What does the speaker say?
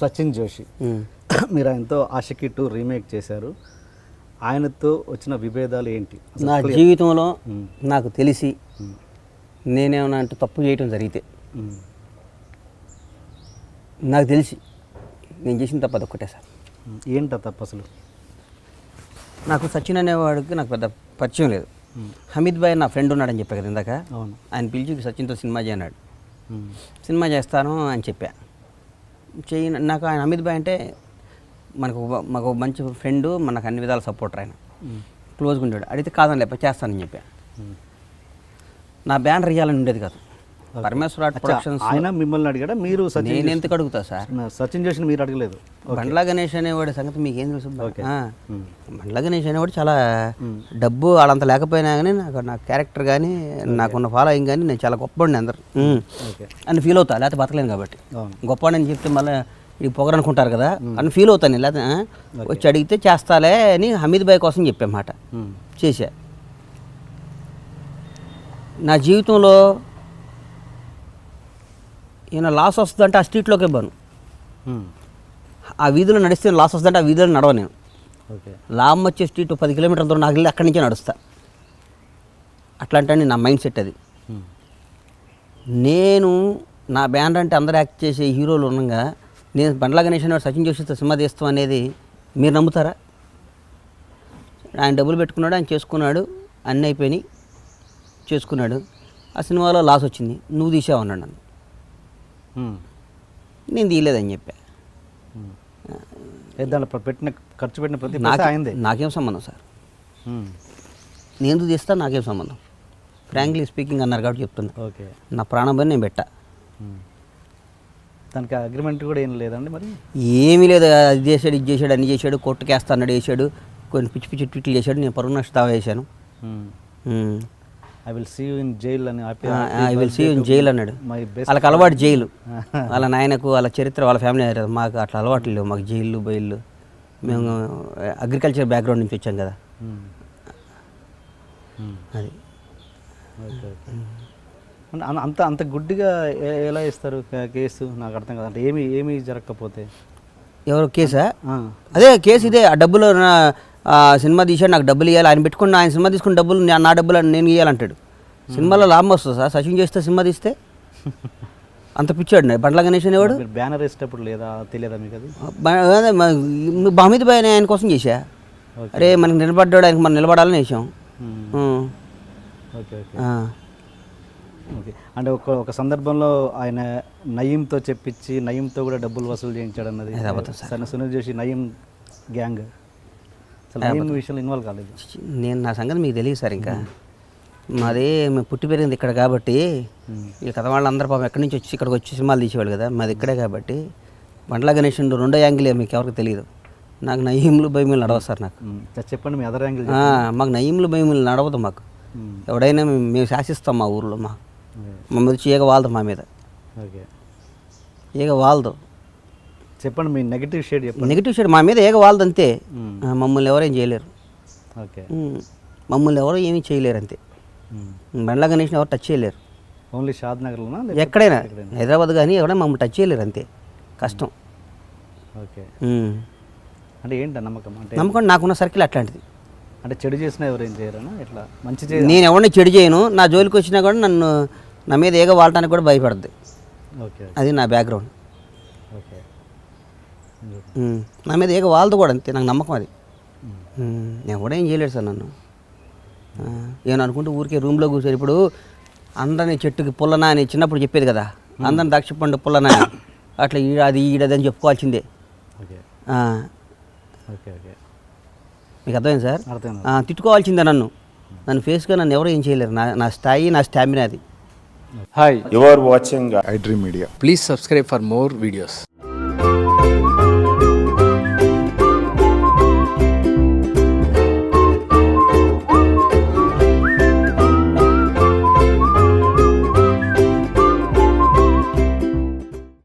సచిన్ జోషి మీరు ఆయనతో ఆషకి two remake చేశారు ఆయనతో వచ్చిన విభేదాలు ఏంటి నా జీవితంలో. నాకు తెలిసి. నేనేమన్నా అంటే తప్పు చేయటం జరిగితే. నాకు తెలిసి నేను చేసిన తప్పు అదొక్కటే సార్. ఏంట తప్పు అసలు నాకు సచిన్ అనేవాడికి నాకు పెద్ద పరిచయం లేదు. హమీద్ భాయ్ నా ఫ్రెండ్ ఉన్నాడని చెప్పా కదా ఇందాక? అవును. ఆయన పిలిచి సచిన్తో సినిమా చేయన్నాడు. మ్మ్. సినిమా చేస్తాను అని చెప్పా. చేయి నాకు ఆయన హమీద్ భాయ్ అంటే మనకు మాకు మంచి ఫ్రెండ్ మనకు అన్ని విధాల సపోర్టర్ ఆయన. క్లోజ్గా ఉంటాడు అడిగితే కాదని లేప చేస్తానని చెప్పా. నా బ్యానర్ ఇవ్వాలని ఉండేది కాదు. పరమేశ్వర ప్రొడక్షన్స్ ఆయన మిమ్మల్ని అడిగాడా? మీరు నేను ఎందుకు అడుగుతా సార్? సచిన్ జోషిని మీరు అడగలేదు. బండ్లా గణేష్ అనేవాడి సంగతి మీకు ఏం తెలుసు. మ్మ్. బండ్లా గణేష్ అనేవాడు చాలా మ్మ్. డబ్బు వాళ్ళంత లేకపోయినా కానీ నాకు నా క్యారెక్టర్ కానీ నాకున్న ఫాలోయింగ్ కానీ నేను చాలా గొప్పవాడిని అందరు. ఓకే అని ఫీల్ అవుతా లేకపోతే బతకలేను కాబట్టి. అవును. గొప్పవాడని చెప్తే మళ్ళీ ఇది పొగరనుకుంటారు కదా అని ఫీల్ అవుతాను లేకపోతే వచ్చి అడిగితే చేస్తాలే అని హమీద్ భాయ్ కోసం చెప్పామాట. చేశా. నా జీవితంలో ఈయన లాస్ వస్తుందంటే ఆ స్ట్రీట్లోకే మ్మ్. ఆ వీధిలో నడిస్తే లాస్ వస్తుందంటే ఆ వీధిలో నడవ నేను. ఓకే. లాభం వచ్చే స్ట్రీట్ పది కిలోమీటర్ల దూరం నాకు వెళ్ళి అక్కడి నుంచే నడుస్తా. అట్లాంటి నా మైండ్ సెట్ అది. నేను నా బ్యానర్ అంటే అందరు యాక్ట్ చేసే హీరోలు ఉండగా నేను బండ్ల గణేష్ అనేవాడు సచిన్ జోషితో సినిమా తీస్తాం అనేది మీరు నమ్ముతారా? ఆయన డబ్బులు పెట్టుకున్నాడు ఆయన చేసుకున్నాడు అన్నీ అయిపోయినాయి. చేసుకున్నాడు. ఆ సినిమాలో లాస్ వచ్చింది. నువ్వు తీసావు అన్నాడు నన్ను. నేను తీయలేదని చెప్పా. దాంట్లో పెట్టిన ఖర్చు పెట్టిన ప్రతి నాకు నాకేం సంబంధం సార్. నేను ఎందుకు తీస్తా? నాకేం సంబంధం. ఫ్రాంక్లీ స్పీకింగ్ అన్నారు కాబట్టి చెప్తున్నా. ఓకే. నా ప్రాణం పని నేను పెట్టా. దానికి అగ్రిమెంట్ కూడా ఏం లేదండి మరి? ఏమీ లేదు. అది చేశాడు ఇది చేశాడు అన్ని చేశాడు. కొట్టుకేస్తా అన్నాడు వేసాడు కొన్ని పిచ్చి పిచ్చి ట్వీట్లు చేశాడు. నేను పరువు నష్ట దావా వేశాను I will see in jail అని I will see in jail అన్నాడు. మై బెస్ట్ వాళ్ళకి అలవాటు జైలు వాళ్ళ నాయనకు వాళ్ళ చరిత్ర వాళ్ళ ఫ్యామిలీ మాకు అట్లా అలవాట్లు లేవు. మాకు జైళ్ళు బయళ్ళు మేము అగ్రికల్చర్ బ్యాక్గ్రౌండ్ నుంచి వచ్చాం కదా. అది. ఓకే అంటే అన్- అంత అంత గుడ్డిగా ఎలా ఇస్తారు కేసు? నాకు అర్థం కాదు. అంటే ఏమి ఏమి జరగకపోతే? ఎవరు కేసా? అదే కేసు ఇదే. ఆ డబ్బులు సినిమా తీసాడు నాకు డబ్బులు ఇవ్వాలి ఆయన పెట్టుకున్న ఆయన సినిమా తీసుకున్న డబ్బులు నా- డబ్బులు నేను ఇవ్వాలంటాడు సినిమాలో లాభం వస్తుంది సార్? సచిన్ చేస్తే సినిమా తీస్తే? అంత పిచ్చాడు నేను బండ్ల గణేష్ అనేవాడు. బ్యానర్ వేసేటప్పుడు లేదా తెలియదా మీకు అది? బహమీద్ భాయ్ ఆయన కోసం చేశా. అరే మనకి నిలబడ్డాడు ఆయనకి మనం నిలబడాలని వేసాం. ఉం. Okay okay. అంటే ఒక ఒక సందర్భంలో ఆయన నయీంతో చెప్పించి నయీంతో కూడా డబ్బులు వసూలు చేయించాడు అన్నది. సరే. సునీల్ జోషి నయీం గ్యాంగ్. అసలు నయీం విషయంలో ఇన్వాల్వ్ కాలేదు. నేను నా సంగతి మీకు తెలియదు సార్ ఇంకా. మాది మేము పుట్టి పెరిగింది ఇక్కడ కాబట్టి. ఈ కథ వాళ్ళందరూ పాపం ఎక్కడి నుంచి వచ్చి ఇక్కడికి వచ్చి సినిమాలు తీసేవాళ్ళు కదా మాది ఇక్కడే కాబట్టి. బండ్ల గణేష్ రెండో యాంగిలే మీకు ఎవరికి తెలియదు. నాకు నయీములు భయములు నడవదు సార్ నాకు. చెప్పండి మీ అదర్ యాంగిల్ మాకు నయీములు భయములు నడవదు మాకు. ఎవడైనా మేము శాసిస్తాం మా ఊర్లో మా. మా మీద చీగ వాలదు మా మీద. ఓకే. ఈగ వాలదు. చెప్పండి మీ నెగిటివ్ షేడ్ చెప్పండి. నెగిటివ్ షేడ్ మా మీద ఏగ. ఆ, మమ్మల్ని ఎవరేం చేయలేరు. ఓకే. మమ్మల్ని ఎవరు ఏమీ చేయలేరు అంతే బండ్ల గణేష్ని ఎవరు టచ్ చేయలేరు. ఓన్లీ షాద్ నగర్లోనా ఎక్కడైనా. హైదరాబాద్ కానీ ఎవరైనా మమ్మల్ని టచ్ చేయలేరు అంతే కష్టం ఓకే. అంటే ఏంటి నమ్మకం? అంటే నమ్మకం నాకున్న సర్కిల్ అట్లాంటిది. అంటే చెడు చేసినా ఎవరేం చేయరనా? ఇట్లా మంచి నేను ఎవరిని చెడు చేయను. నా జోలికి వచ్చినా కూడా నన్ను నా మీద ఏగ వాడటానికి కూడా భయపడద్దు. ఓకే అది నా బ్యాక్గ్రౌండ్ ఓకే. నా మీద ఏగ వాళ్ళదు కూడా అంతే నాకు నమ్మకం అది. ఉమ్. ఎవడేం చేయలేడు సార్ నన్ను. ఏమని అనుకుంటే ఊరికే రూమ్లో కూర్చొని ఇప్పుడు అందరిని చెట్టుకి పుల్లనా అని చిన్నప్పుడు చెప్పేది కదా అందరిని ద్రాక్ష పండు పుల్లనా అని. అట్లా ఈడ అది ఈడదని చెప్పుకోవాల్సిందే. ఓకే. ఆ, ఓకే ఓకే. మీకు అర్థమైంది సార్? తిట్టుకోవాల్సిందే నన్ను. నన్ను ఫేస్గా నన్ను ఎవరు ఏం చేయలేరు. నా నా స్థాయి నా స్టామినా అది. Hi, You are watching iDream Media. please subscribe for more videos.